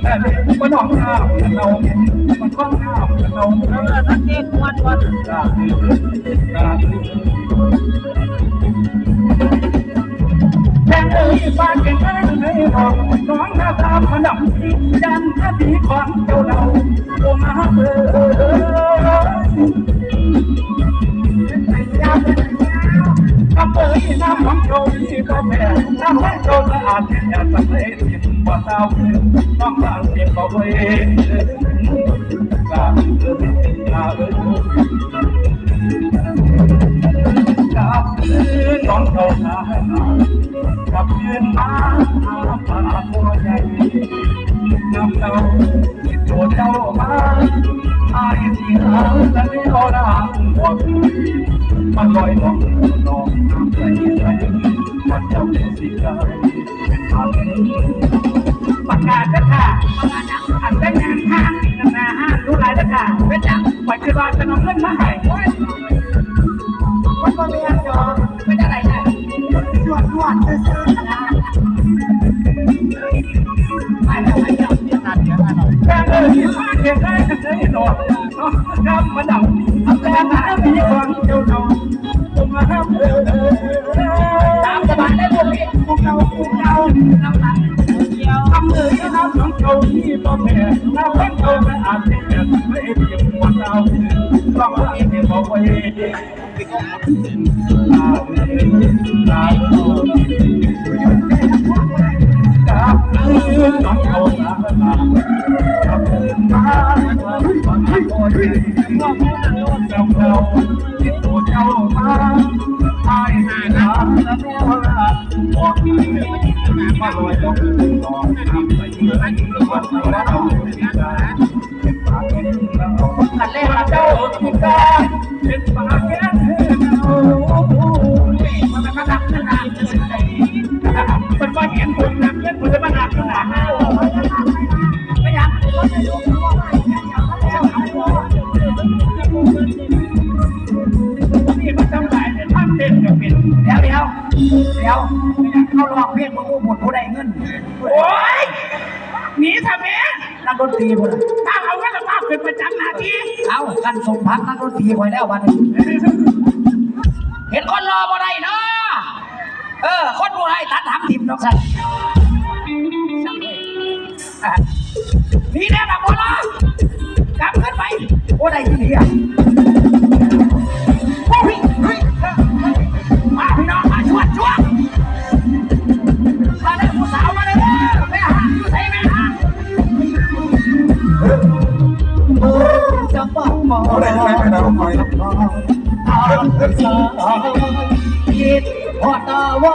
แต่มันห้องน้ำกันเรามันห้องข้าวมันเราเออสักเด็กวันวันจ้าจ้าแดงเอ้ยป้าแก่ง่ายนะให้องน้องหน้าตาผนังยันคดีของเจ้ แม่น้ำของโจสะอาดอย่าสำเร็จว่าเศร้าต้องบางเก็บเอาไว้กาเอ๋ยกาเอ๋ยกับคืนของโจสากับคืนมาป่าตัวใหญ่นำเจ้าที่ตัวเจ้ามาอายที่หาและไม่รอดางบอกมันลอยลงนองน้ำใสใสวัน เจ้าเป็นสิกาเป็นพันประกาศนะค่ะอันเป็นงานทางนานาห้ารู้ไรนะค่ะเป็นจังปล่อยคือว่าจะนำเงินมาให้มันก็มีอันยอมไม่ได้อะไรเนี่ยชวดชวดซื้อๆนะไปแล้วไปแล้เดี๋ยวนัดเดี๋ยวนัดแค่เออที่มาเก็บได้กันเลยหนอนน้ำมันดำทำแรงหามีควาเจ้าหนอนผมมาห้ามเออ เราพวกเราเราหลังเดียวทำเลยน้ำของเจ้าที่พ่แม่น้ำของเจ้าไม่อาจจะไม่เพียงวันเราต้องว่าเองบอกไว้กับคืนน้องเขาสาลากับคืนมาความฝันคอยว่าผู้นั้นโดนจำเราเจ้ามา บอกมีมาลอยลงนอนทำไปเมื่อวันเรานเป็นปากเป็นเรากันเล่นเจ้าเจ้าที่กาเป็นปากแก่เรามันเป็นมาดักขนาดมันว่าเห็นคนนักเล่นมันจะมาหนักขนาดไม่อยาก เดี๋ยวไม่อยากเข้าร้องเพลงมึงกูหมดผู้ใดเงิน โอ้ยหนีทำไมนักดนตรีคนถ้าเอาเงินมาเป็นประจำหน้าที่เอากันสมพักนักดนตรีไว้แล้ววันนี้เห็นคนรอบ่ได้เนาะเออ คนบ่ได้ตัดหำทิมน้องสันนี่แน่บักบ่รอกลับขึ้นไปบ่ได้ที่นี่อะ จะปักหมออะไรอะไรไปแล้วไปแล้วตามสายคิดพอตาว่า